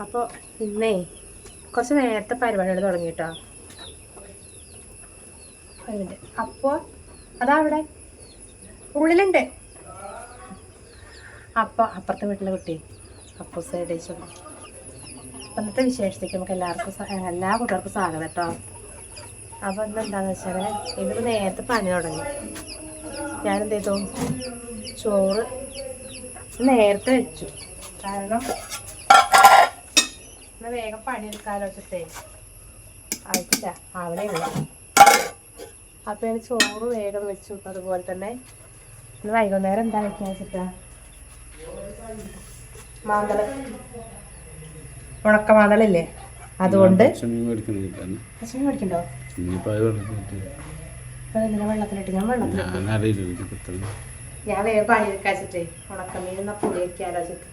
അപ്പോൾ ഇന്നേ കുറച്ച് നേരത്തെ പരിപാടികൾ തുടങ്ങി കേട്ടോ അതിന്റെ അപ്പോൾ അതാ അവിടെ ഉള്ളിലുണ്ട്. അപ്പോൾ അപ്പുറത്തെ വീട്ടിലെ കുട്ടി അപ്പോൾ സൈഡ് അപ്പം വിശേഷത്തേക്ക് നമുക്ക് എല്ലാവർക്കും എല്ലാ കുട്ടികൾക്കും സ്വാഗതം കേട്ടോ. അപ്പോൾ ഇന്ന് എന്താണെന്ന് വെച്ചാൽ ഇന്നിപ്പോൾ നേരത്തെ പണി തുടങ്ങി. ഞാനെന്ത് ചെയ്തു ചോറ് നേരത്തെ വെച്ചു. കാരണം എന്നാ വേഗം പണിയെടുക്കാലോ വെച്ചിട്ടേ ആയിട്ടില്ല അവിടെ ഇല്ല അപ്പൊ ഞാൻ ചോറ് വേഗം വെച്ചു അതുപോലെ തന്നെ ഇന്ന് വൈകുന്നേരം എന്താ വെക്കാൻ വെച്ചിട്ടാ മാതള ഉണക്ക മാന്തളില്ലേ? അതുകൊണ്ട് മേടിക്കണ്ടോ? വെള്ളത്തിലിട്ട്? വെള്ളത്തിലിട്ട് ഞാൻ കുത്തണം വേഗം പണിയെടുക്കാച്ചിട്ടേ ഉണക്കമീൻ എന്നാ പുളി വെച്ചിട്ട്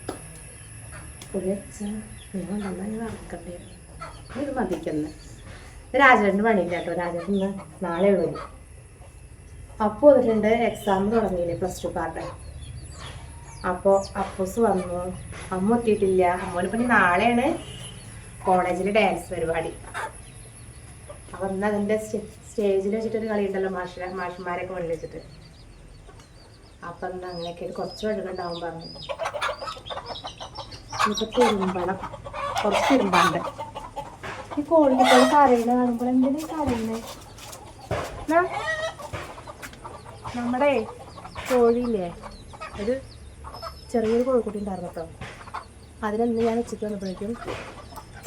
പുളി വെച്ചാൽ വറക്കണ്ടേ ഇത് മതിക്കുന്നത് ഇത് രാജേട്ടന് പണിയില്ല കേട്ടോ. രാജേട്ടൻ നാളെ ഉള്ളൂ അപ്പോൾ വന്നിട്ടുണ്ട്. എക്സാം തുടങ്ങിയില്ലേ പ്ലസ് ടു കാർഡ് അപ്പോൾ അപ്പൂസ് വന്നു. അമ്മ എത്തിയിട്ടില്ല അമ്മോന് പിന്നെ നാളെയാണ് കോളേജിൽ ഡാൻസ് പരിപാടി. അപ്പം ഇന്ന് അതിന്റെ സ്റ്റേജിൽ വെച്ചിട്ടൊരു കളി ഉണ്ടല്ലോ മാഷ മാഷന്മാരൊക്കെ മുന്നിൽ വെച്ചിട്ട്. അപ്പം ഇന്ന് അങ്ങനെയൊക്കെ കുറച്ച് വെള്ളം പറഞ്ഞു. ഇപ്പം തിരുമ്പണം. കുറച്ച് തിരുമ്പാണ്ട് ഈ കോഴിക്കുട്ടികൾ കരയുന്ന കാണുമ്പോൾ എന്തിനാ കരയുന്നത് നമ്മുടെ കോഴിയില്ലേ? ഒരു ചെറിയൊരു കോഴിക്കുട്ടി ഉണ്ടായിരുന്നു കേട്ടോ. അതിനെന്ന് ഞാൻ ഉച്ചയ്ക്ക് വന്നപ്പോഴേക്കും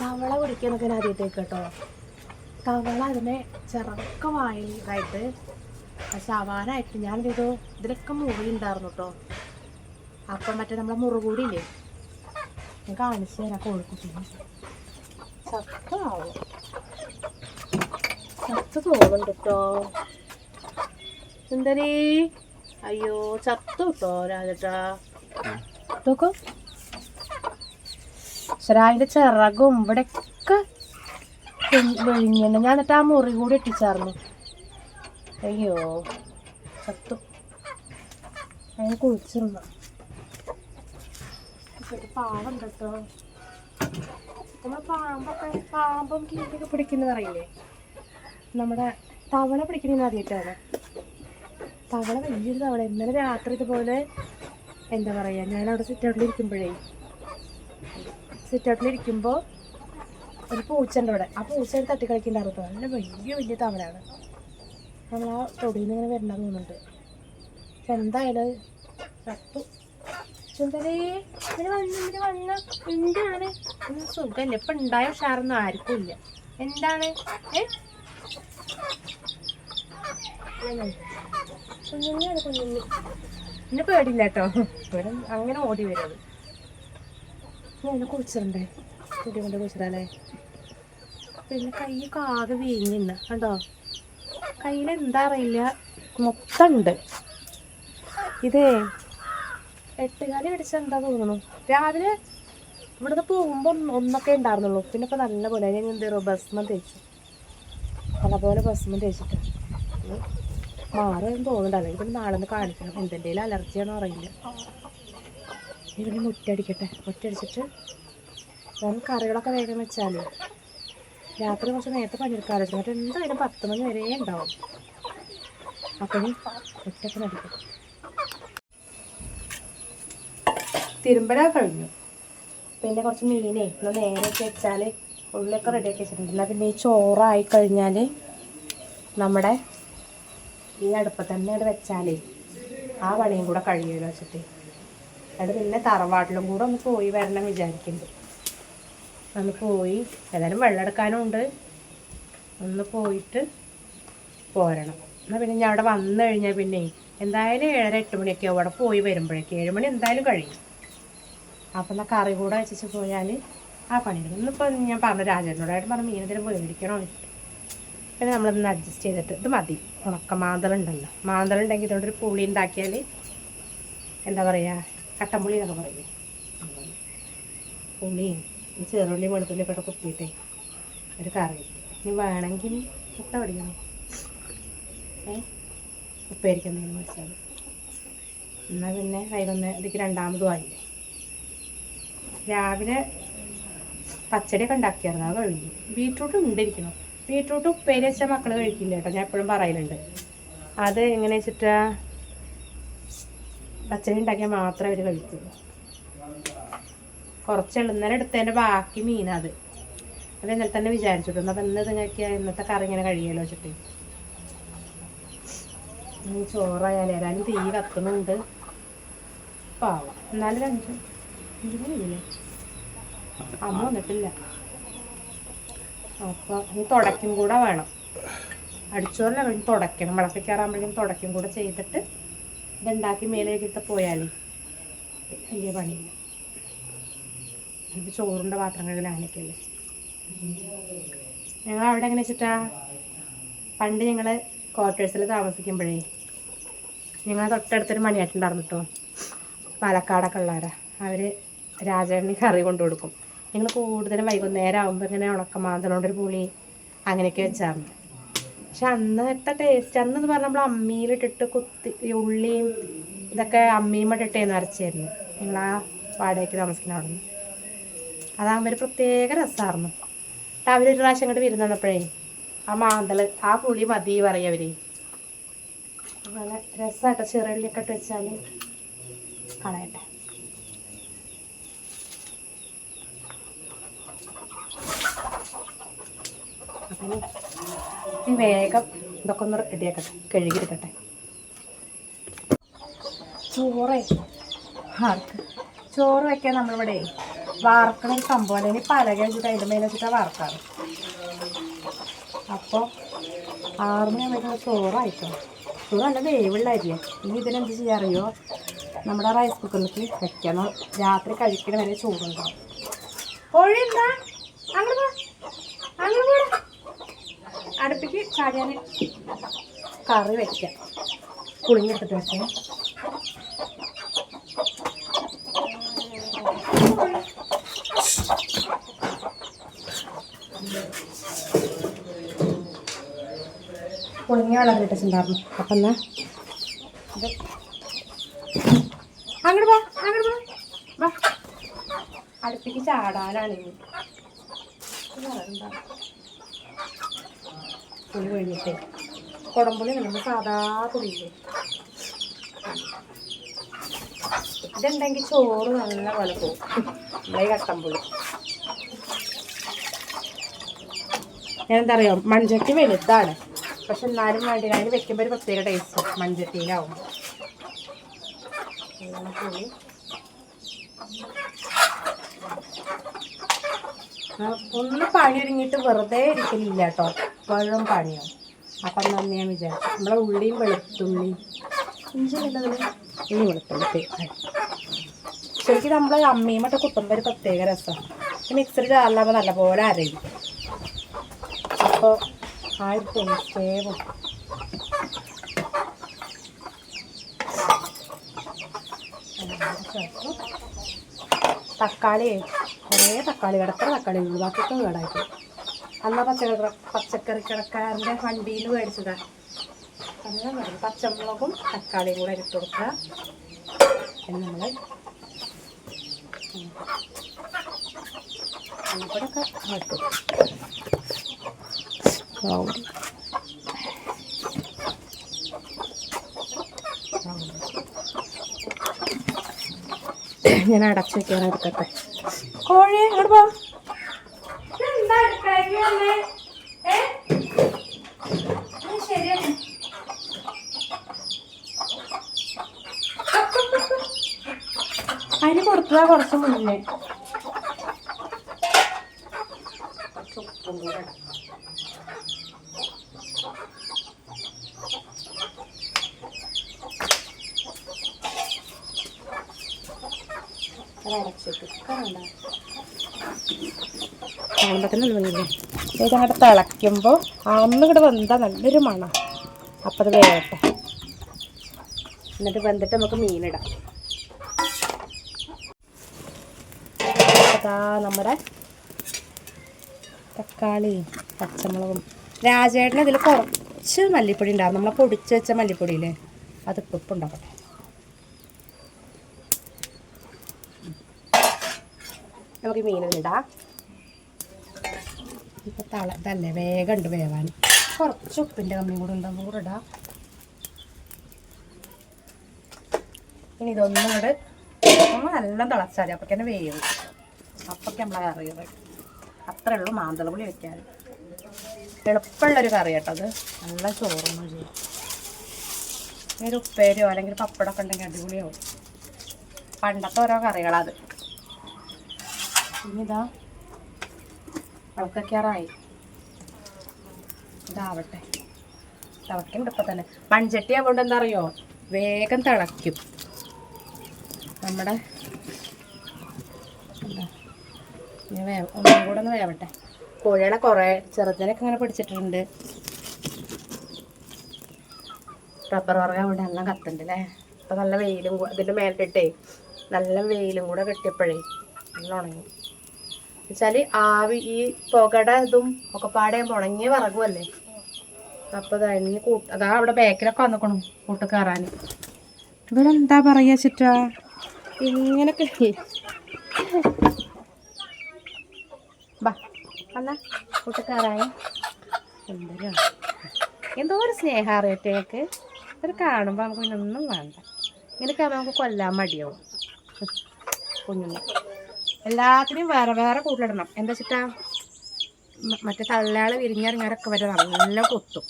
തവള കുടിക്കാനൊക്കെ ഞാൻ ആദ്യത്തെ കേട്ടോ തവള അതിനെ ചെറുക്ക വായിലായിട്ട് ശവാനായിട്ട് ചെയ്തു ഇതിലൊക്കെ മുറി ഉണ്ടായിരുന്നു കേട്ടോ. അപ്പം മറ്റേ നമ്മളെ മുറുകൂടി ഇല്ലേ ഞാൻ കാണിച്ചു തരാം കോഴിക്കുട്ടീനെ ചത്താവോ ചത്ത് തോന്നുന്നുണ്ട് കേട്ടോ സുന്ദരി അയ്യോ ചത്തു കേട്ടോ രാജേട്ടാ. നോക്കോ. ശരായിന്റെ ചിറകും ഇവിടെയൊക്കെ വെളിഞ്ഞു ഞാൻ എന്നിട്ട് ആ മുറി കൂടി ഇട്ടിച്ചായിരുന്നു അയ്യോ ചത്തു. അതിന് കുളിച്ചിരുന്ന പാവം കേട്ടോ നമ്മൾ പാമ്പൊക്കെ പാമ്പും കീഴൊക്കെ പിടിക്കുന്ന പറയില്ലേ നമ്മുടെ തവള പിടിക്കുന്ന ആദ്യമായിട്ടാണ്. തവള വലിയൊരു തവള. ഇന്നലെ രാത്രി ഇതുപോലെ എന്താ പറയുക ഞാൻ അവിടെ സിറ്റൗട്ടിൽ ഇരിക്കുമ്പോഴേ സിറ്റൗട്ടിൽ ഇരിക്കുമ്പോൾ ഒരു പൂച്ചന്റെ അവിടെ. ആ പൂച്ച തട്ടി കളിക്കുന്നുണ്ടായിരുന്നു നല്ല വലിയ വലിയ തവളയാണ്. നമ്മൾ ആ തൊടിയിൽ നിന്ന് ഇങ്ങനെ വരണം തോന്നുന്നുണ്ട്. എന്തായാലും സുന്ദരേ ഇതിന് വന്നു ഇതിന് വന്നു. എന്താണ്? ഇത് സുഖമല്ല ഇപ്പം ഉണ്ടായ ഉഷാറൊന്നും ആർക്കും ഇല്ല. എന്താണ്? കുഞ്ഞുണ്ണിയാണ് കുഞ്ഞുണ്ണി. എന്നെ പേടില്ല അങ്ങനെ ഓടി വരുന്നത് ഞാൻ കുളിച്ചിട്ടുണ്ടേ കുട്ടി കൊണ്ട് കുളിച്ചിട്ടല്ലേ പിന്നെ കൈ കാകെ വീങ്ങിന്ന് കണ്ടോ? കയ്യിൽ എന്താ അറിയില്ല. മൊത്തം ഉണ്ട്. ഇതേ എട്ടുകാലി പിടിച്ച എന്താ തോന്നുന്നു രാവിലെ ഇവിടുന്ന് പോകുമ്പോൾ ഒന്നൊക്കെ ഉണ്ടായിരുന്നുള്ളൂ. പിന്നെ ഇപ്പം നല്ല പോലെ ഞാൻ എന്ത് ചെയ്യുമോ ഭസ്മം തേച്ചു. നല്ലപോലെ ഭസ്മം തേച്ചിട്ട്. മാറുമെന്ന് തോന്നുന്നുണ്ട്. അല്ലെങ്കിൽ പിന്നെ നാളെ ഒന്ന് കാണിക്കണം. എന്തെങ്കിലും അലർജിയാണോ അറിയില്ല. ഇവന് മുറ്റടിക്കട്ടെ മുറ്റടിച്ചിട്ട് ഞാൻ കറികളൊക്കെ വേഗം വെച്ചാൽ രാത്രി കുറച്ച് നേരത്തെ പണിയെടുക്കാറുണ്ട് എന്നിട്ട് എന്തായാലും പത്ത് മണി വരെ ഉണ്ടാവും. അപ്പം മുറ്റൊക്കെ നടിക്കും തിരുമ്പല കഴിഞ്ഞു. പിന്നെ കുറച്ച് മീനേ ഒന്ന് നേരെയൊക്കെ വെച്ചാൽ ഉള്ളിലൊക്കെ റെഡിയാക്കി വെച്ചിട്ടുണ്ട്. എന്നാൽ പിന്നെ ഈ ചോറായി കഴിഞ്ഞാൽ നമ്മുടെ ഈ അടുപ്പത്ത് തന്നെ അവിടെ വെച്ചാൽ ആ പണിയും കൂടെ കഴിയുമല്ലോ വെച്ചിട്ട്. അത് പിന്നെ തറവാട്ടിലും കൂടെ ഒന്ന് പോയി വരണം വിചാരിക്കുന്നുണ്ട് ഒന്ന് പോയി ഏതായാലും വെള്ളം ഒന്ന് പോയിട്ട് പോരണം. എന്നാൽ പിന്നെ ഞാൻ അവിടെ വന്നു കഴിഞ്ഞാൽ പിന്നെ എന്തായാലും ഏഴര എട്ട് മണിയൊക്കെ അവിടെ പോയി വരുമ്പോഴേക്ക് ഏഴ് മണി എന്തായാലും കഴിയും. അപ്പം എന്നാൽ കറി കൂടെ വെച്ചിട്ട് പോയാൽ ആ പണി ഇന്നിപ്പോൾ ഞാൻ പറഞ്ഞു രാജേന്ദ്രനോടായിട്ട് പറഞ്ഞു മീനത്തിന് മേടിക്കണോ പിന്നെ നമ്മളിന്ന് അഡ്ജസ്റ്റ് ചെയ്തിട്ട് ഇത് മതി. ഉണക്ക മാന്തളുണ്ടല്ലോ മാന്തളുണ്ടെങ്കിൽ ഇതുകൊണ്ടൊരു പുളി ഉണ്ടാക്കിയാൽ എന്താ പറയുക കട്ടമ്പുളി എന്നൊക്കെ പറയും. പുളിയും ചെറുള്ളി വെളുത്തുള്ളി ഒക്കെ കുത്തിയിട്ടേ ഒരു കറി. ഇനി വേണമെങ്കിൽ മുട്ട പിടിക്കണം ഏ? ഉപ്പേരിക്കുന്നതിന് വെച്ചാൽ എന്നാൽ പിന്നെ വൈകുന്നേരം ഇതിക്ക് രണ്ടാമതും ആയില്ലേ? രാവിലെ പച്ചടിയൊക്കെ ഉണ്ടാക്കിയായിരുന്നു അത് കഴിഞ്ഞു ബീട്രൂട്ട് ഉണ്ടിരിക്കണം ബീട്രൂട്ട് ഉപ്പേരി വെച്ചാൽ മക്കൾ കഴിക്കില്ല കേട്ടോ ഞാൻ എപ്പോഴും പറയലുണ്ട്. അത് എങ്ങനെ വെച്ചിട്ടാ? പച്ചടി ഉണ്ടാക്കിയാൽ മാത്രമേ അവർ കഴിക്കുള്ളൂ. കുറച്ച് എളുന്നേരം എടുത്തതിന്റെ ബാക്കി മീനത് അത്. ഇന്നലെ തന്നെ വിചാരിച്ചിട്ടുണ്ട്. അപ്പം ഇന്ന് നിങ്ങൾക്ക് ഇന്നത്തെ കറി ഇങ്ങനെ കഴിയുമല്ലോ വെച്ചിട്ട്. ചോറായാലും ഏതായാലും തീ കത്തുന്നുണ്ട്. പാവം. എന്നാലും മണിയില്ലേ അമ്മ വന്നിട്ടില്ല. അപ്പൊ ഇനി തുടയ്ക്കും കൂടെ വേണം. അടിച്ചോറില്ല കഴിഞ്ഞ് തുടക്കണം വിളക്ക് കയറാകുമ്പോഴേക്കും തുടയ്ക്കും കൂടെ ചെയ്തിട്ട് ഇതുണ്ടാക്കി മേലേക്കിട്ട് പോയാലേ. വലിയ പണിയില്ല. ഇത് ചോറിന്റെ പാത്രം കഴുകലാനൊക്കെയല്ലേ ഞങ്ങൾ അവിടെ എങ്ങനെ വെച്ചിട്ടാ? പണ്ട് ഞങ്ങൾ ക്വാർട്ടേഴ്സിൽ താമസിക്കുമ്പോഴേ ഞങ്ങൾ തൊട്ടടുത്തൊരു മണിയായിട്ടുണ്ടായിരുന്നു കേട്ടോ പാലക്കാടൊക്കെ ഉള്ളവരാ. അവർ രാജേണ്ണി കറി കൊണ്ടു കൊടുക്കും. ഞങ്ങൾ കൂടുതലും വൈകുന്നേരം ആകുമ്പോൾ ഇങ്ങനെ ഉണക്കമാന്തലോണ്ടൊരു പുളി അങ്ങനെയൊക്കെ വെച്ചായിരുന്നു പക്ഷെ അന്നത്തെ ടേസ്റ്റ് അന്ന് എന്ന് പറഞ്ഞാൽ നമ്മൾ അമ്മിയിലിട്ടിട്ട് കുത്തി ഉള്ളിയും ഇതൊക്കെ അമ്മിയും ഇട്ടിട്ടേന്ന് അരച്ചായിരുന്നു ഞങ്ങൾ ആ വാടകയ്ക്ക് താമസിക്കുന്ന അവിടെ നിന്ന് അതാകുമ്പോൾ ഒരു പ്രത്യേക രസമായിരുന്നു അവർ ഒരു പ്രാവശ്യം ഇങ്ങോട്ട് വിരുന്ന് വന്നപ്പോഴേ ആ മാന്തൾ ആ പുളി മതി പറയും അവർ. നല്ല രസമായിട്ട് ചെറുള്ളിയൊക്കെ ഇട്ട് വെച്ചാൽ കളയട്ടെ. ഇനി ഇനി വേഗം ഇതൊക്കെ ഒന്ന് റെഡിയാക്കട്ടെ കഴുകിയെടുക്കട്ടെ. ചോറേ ആർക്ക് ചോറ് വെക്കാൻ നമ്മളിവിടെ വാർക്കണ ഒരു സംഭവം അല്ലെങ്കിൽ പലക വെച്ചിട്ട് അതിന്റെ മേലെ വെച്ചിട്ടാണ് വാർക്കാറ് അപ്പോൾ ആറ് മണിയാകുമ്പോൾ ചോറായിട്ടോ? ചോറ് നല്ല വേവുള്ള അരിയാ ഇനി ഇതിനെന്ത് ചെയ്യാറിയോ നമ്മുടെ റൈസ് കുക്കറിലേക്ക് വെക്കണം. രാത്രി കഴിക്കണ വരെ ചോറുണ്ടാവും. ഒഴിന്താ അങ്ങനെ അടുപ്പിക്ക് ചാടിയാൽ കറി വെക്കാം. പുളിഞ്ഞെടുത്തിട്ട് വെക്കാം. പുളിഞ്ഞ വെള്ളം കിട്ടിട്ടുണ്ടായിരുന്നു അപ്പം എന്നാ? അങ്ങോട്ട് വാ അങ്ങോട്ട് പോ വാ. അടുപ്പിക്ക് ചാടാനാണ് ഇനി. വേണ്ട. പുളി കഴിഞ്ഞിട്ടേ കുടംപുളി നമ്മൾ സാധാ പുളിയില്ലേ? ഇതുണ്ടെങ്കിൽ ചോറ് നല്ല പോലെ പോകും നമ്മളെ കട്ടമ്പുളി ഞാൻ എന്താ അറിയോ മൺചട്ടി വലുതാണ്. പക്ഷെ എന്നാലും അതിന് വെക്കുമ്പോൾ ഒരു പ്രത്യേക ടേസ്റ്റ് മൺചട്ടിയിലാവും ഒന്ന് പണി ഒരുങ്ങിയിട്ട് വെറുതെ ഇരിക്കലില്ല കേട്ടോ എപ്പോഴും പണിയോ. അപ്പം തന്നെ ഞാൻ വിചാരിച്ചു. നമ്മളെ ഉള്ളിയും വെളുത്തുള്ളി. ഇഞ്ചി ഉള്ളതിൽ ഇനി വെളുത്തുള്ളി ശരിക്കും നമ്മളെ നമ്മൾ അമ്മയുമൊക്കെ കുത്തുമ്പോൾ ഒരു പ്രത്യേക രസമാണ് മിക്സർ ചാറിലാകുമ്പോൾ നല്ലപോലെ അരയും. അപ്പോൾ ആ ഒരു ടേസ്റ്റേ തക്കാളി കുറേ തക്കാളി കിടക്കുന്ന തക്കാളി ഒഴിവാക്കിയിട്ട് ബാക്കിയൊക്കെ അന്ന പച്ചക്കറി പച്ചക്കറി കിടക്കാരന്റെ വണ്ടിയിൽ മേടിച്ചതാ. അങ്ങനെ പച്ചമുളകും തക്കാളിയും കൂടെ ഇട്ട് കൊടുക്കുക. നമ്മൾ ഞാൻ അടച്ചു വയ്ക്കാനെടുക്കട്ടെ കോഴി അങ്ങോട്ട് പോ. അതിന് കൊടുത്തതാ കുറച്ച് മുന്നേ കുറച്ച് ഉപ്പും കൂടെ ഇടാം. അത് അടച്ചിട്ട് കാണണ്ട കാണുമ്പോൾ തന്നെ തോന്നില്ലേ ഇത് അങ്ങോട്ട് തിളയ്ക്കുമ്പോൾ അന്ന് ഇവിടെ വെന്താ നല്ലൊരു മണ. അപ്പം അത് വേവട്ടെ. എന്നിട്ട് വെന്തിട്ട് നമുക്ക് മീനിടാം. അതാ നമ്മുടെ തക്കാളിയും പച്ചമുളകും. രാജേട്ടന് ഇതിൽ കുറച്ച് മല്ലിപ്പൊടി ഉണ്ടാകും നമ്മളെ പൊടിച്ച് വെച്ച മല്ലിപ്പൊടിയില്ലേ? അത് ഉപ്പ് ഉണ്ടാക്കട്ടെ. നമുക്ക് മീനിടാം. ഇപ്പം തള ഇതല്ലേ വേഗം ഉണ്ട് വേവാൻ. കുറച്ച് ഉപ്പിന്റെ കമ്മിയും കൂടെ ഉണ്ടാവും കൂടെ ഇടാം. ഇനി ഇതൊന്നും കൂടെ നല്ല തിളച്ചാൽ മതി അപ്പൊക്കെ വേവും. അപ്പൊക്കെ നമ്മളെ കറി അത്രേ ഉള്ളൂ മാന്തളപുളി വെക്കാൻ. എളുപ്പമുള്ളൊരു കറി കേട്ടോ അത്. നല്ല ഇനി ഒരു ഉപ്പേരിയോ അല്ലെങ്കിൽ പപ്പടമൊക്കെ ഉണ്ടെങ്കിൽ അടിപൊളിയാവും. പണ്ടത്തെ ഓരോ കറികളത് ഇനിതാ തിളക്കാറായി ഇതാവട്ടെ. തിളക്കുന്നുണ്ട് ഇപ്പം തന്നെ. മൺചട്ടി ആവുകൊണ്ട് എന്താ അറിയോ വേഗം തിളയ്ക്കും. നമ്മുടെ ഒന്നും കൂടെ ഒന്ന് വേവട്ടെ. കോഴികളെ കുറേ ചെറുതിനൊക്കെ ഇങ്ങനെ പിടിച്ചിട്ടുണ്ട്. റബ്ബർ വറക അവിടെ നല്ല കത്തുണ്ട് അല്ലേ? ഇപ്പം നല്ല വെയിലും അതിന്റെ മേലിട്ടിട്ടേ നല്ല വെയിലും കൂടെ കെട്ടിയപ്പോഴേ നല്ല ഉണങ്ങി. വെച്ചാൽ ആവി ഈ പുകയുടെ ഇതും ഒക്കെ പാടെ ഉണങ്ങിയ വിറകുമല്ലേ അപ്പോൾ കഴിഞ്ഞ് കൂട്ട് അതാ അവിടെ ബാക്കിലൊക്കെ വന്നിക്കണം കൂട്ട് കയറാൻ ഇവിടെ എന്താ പറയുക ചിറ്റ? ഇങ്ങനൊക്കെ ബാ കൂട്ട് കയറാൻ എന്തൊരു എന്തോ ഒരു സ്നേഹം അറിയട്ടേക്ക് ഇത് കാണുമ്പോൾ നമുക്ക് പിന്നെ ഒന്നും വേണ്ട. ഇങ്ങനെയൊക്കെ ആകുമ്പോൾ നമുക്ക് കൊല്ലാൻ മടിയാവും. കുഞ്ഞുങ്ങൾ എല്ലാത്തിനും വേറെ വേറെ കൂട്ടിലിടണം. എന്താ വെച്ചിട്ടാ മറ്റേ തള്ളയാൾ വിരിഞ്ഞിറങ്ങാറൊക്കെ വരെ നല്ല കൊത്തും.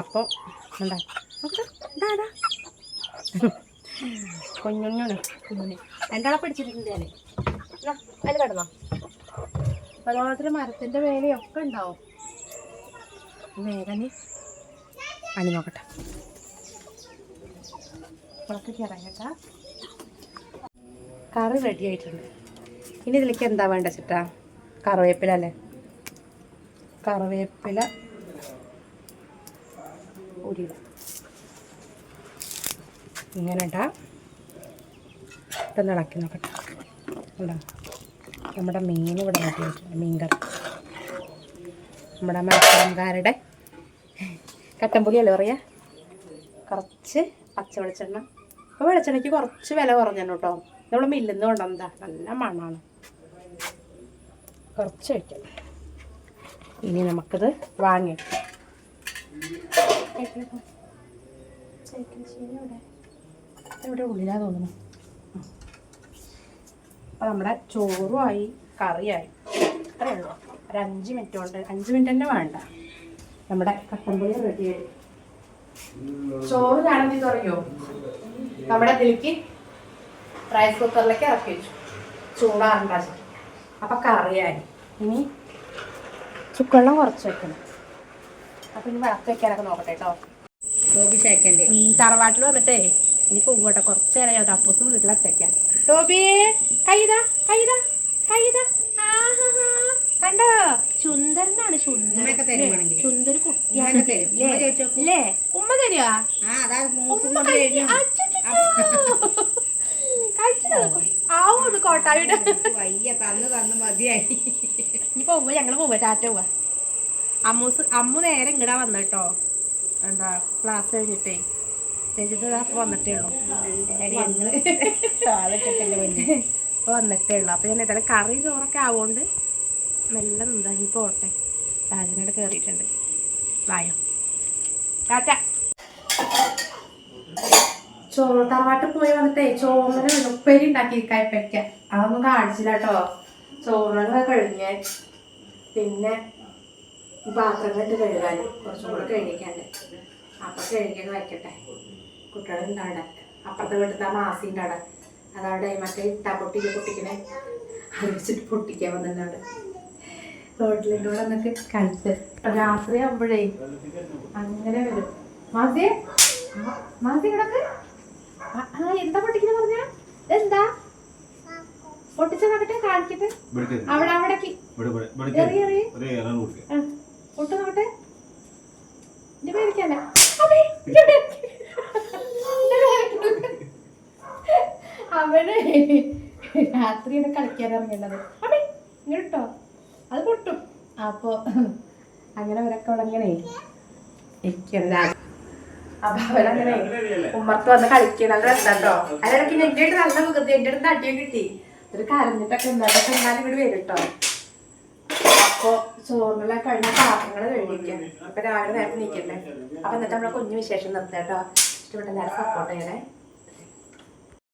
അപ്പോൾ എന്താ? നോക്ക്, എന്താ കുഞ്ഞുണ്ണി. ഞാൻ അതിൽ കിടന്നോ. അതുപോലെ മരത്തിന്റെ വേലയൊക്കെ ഉണ്ടാവും. വേഗം അണി നോക്കട്ടെ. കറി റെഡി ആയിട്ടുണ്ട്. ഇനി ഇതിലേക്ക് എന്താ വേണ്ട ചേട്ടാ? കറിവേപ്പില അല്ലേ? കറിവേപ്പില ഉരിയില ഇങ്ങനെ ഇടാം. ഇതൊന്ന് ഇളക്കി നോക്കട്ടെ. നമ്മുടെ മീൻ ഇവിടെ റെഡി ആയിട്ടുണ്ട്. മീൻ കറി. നമ്മുടെ മലപ്പുറംകാരുടെ കട്ടമ്പുളി അല്ലേ പറയാ? കുറച്ച് പച്ച വെളിച്ചെണ്ണ അപ്പോൾ വെളിച്ചെണ്ണയ്ക്ക് കുറച്ച് വില കുറഞ്ഞു കേട്ടോ. നമ്മൾ മില്ലിൽ കൊണ്ട് കൊണ്ടുവന്നതാ. നല്ല മണമാണ് കുറച്ച് വയ്ക്കാം ഇനി നമുക്കത് വാങ്ങി. ഇവിടെ ഉള്ളിലാ തോന്നുന്നു. അപ്പോൾ നമ്മുടെ ചോറുമായി കറിയായി. അത്രയേ ഉള്ളൂ. ഒരു അഞ്ച് മിനിറ്റ് കൊണ്ട് അഞ്ച് മിനിറ്റ് തന്നെ വേണ്ട. നമ്മുടെ കട്ടമ്പുളി റെഡിയായി ചോറ് കാണാൻ തുടങ്ങിയോ? നമ്മുടെ ഇതിലേക്ക് റൈസ് കുക്കറിലേക്ക് ഇറക്കി വെച്ചു. ചൂടാറുണ്ടാക്കി അപ്പം കറിയായി ഇനി ചുക്കെള്ളം കുറച്ച് വെക്കണം. അപ്പം ഇനി വിളക്ക് വെക്കാനൊക്കെ നോക്കട്ടെ കേട്ടോ ഗോപി ഉം, തറവാട്ടിൽ വന്നിട്ടേ ഇനി പോകട്ടെ കുറച്ച് നേരം ഞാൻ അപ്പൂസും വീട്ടിലെത്തേക്കാം ടോബി കൈതാ കൈതാ കൈതാ. കണ്ടോ? സുന്ദരനാണ് സുന്ദരൻ. ചുന്ദര നോക്ക്. അല്ലേ? ഉമ്മ തരുവാ? ആവൂത് കോട്ടാവിടെ വയ്യ തന്ന് തന്ന് മതിയായി. ഇനിയിപ്പോ ഉമ്മ ഞങ്ങൾ പോവാ ചാറ്റ പോവാ. അമ്മൂസ് അമ്മു നേരെ ഇങ്ങടാ വന്ന കേട്ടോ എന്താ ക്ലാസ് കഴിഞ്ഞിട്ടേ. രജിത വന്നിട്ടേ ഉള്ളൂ. ഇപ്പൊ വന്നിട്ടേ ഉള്ളൂ. അപ്പൊ ഞാൻ ഏതായാലും കറി ചോറൊക്കെ ആവുകൊണ്ട് മെല്ലെ നന്ദി. പോട്ടെ. രാജനോട് കയറിയിട്ടുണ്ട് വായോ. ടാറ്റ. ചോറ് തറവാട്ടിൽ പോയി വന്നിട്ടേ ചോറിന് ഉപ്പേരി ഉണ്ടാക്കി കയ്പയ്ക്ക അതൊന്നും കാണിച്ചില്ല കേട്ടോ ചോറിനൊക്കെ കഴിഞ്ഞ് പിന്നെ പാത്രം പാത്രങ്ങളിട്ട് കഴുകാൻ. കുറച്ചും കൂടെ കഴുകിക്കാണ്ട്. അപ്പൊ കഴുകിയൊക്കെ വയ്ക്കട്ടെ. കുട്ടികളുണ്ട് അവിടെ അപ്പുറത്തെ വീട്ടിലത്തെ ആ മാസിന്റെ അവിടെ അതവിടെ മറ്റേ ഇട്ടാ പൊട്ടിക്ക് പൊട്ടിക്കണേ. അത് വെച്ചിട്ട് പൊട്ടിക്കാൻ വന്നിട്ടുണ്ട്. റോട്ടിലേക്ക് കൂടെ വന്നിട്ട് കളിച്ച്. രാത്രി ആകുമ്പോഴേ അങ്ങനെ വരും. ആ, മാസി കിടക്ക് ആ എന്താ പൊട്ടിക്കുന്ന പറഞ്ഞ? എന്താ പൊട്ടിച്ച നോക്കട്ടെ കാണിക്കട്ടെ അവിടെ അവിടെ പൊട്ട് നോക്കട്ടെ എന്റെ പേരിക്കല്ല അവന് രാത്രിയാണ് കളിക്കാൻ ഇറങ്ങേണ്ടത് അമ്മേ ഇങ്ങോട്ടോ? അത് പൊട്ടും. അപ്പൊ അങ്ങനെ അവരൊക്കെ ഉടങ്ങനെ ഇരിക്കണം രാത്രി അപ്പൊ അവരങ്ങനെ ഉമ്മർത്ത് വന്ന് കളിക്കണം നല്ല രസാട്ടോ. അതിനിടയ്ക്ക് എന്റെ അടുത്ത് നല്ല മുഖത്ത് എന്റെ അടുത്ത് അടിയും കിട്ടി ഒരു കരഞ്ഞിട്ടൊക്കെ എന്തായാലും എന്നാലും ഇവിടെ വരും കേട്ടോ അപ്പോൾ ചോറിനുള്ള കഴിഞ്ഞ പാത്രങ്ങൾ കഴുകിയിരിക്കാം അപ്പൊ രാവിലെ നേരത്തെ നിൽക്കണ്ടേ അപ്പൊ എന്നിട്ട് നമ്മളെ കുഞ്ഞു വിശേഷം നിർത്താം കേട്ടോ ഇഷ്ടപ്പെട്ട എല്ലാവരും സപ്പോർട്ട് ചെയ്യണേ.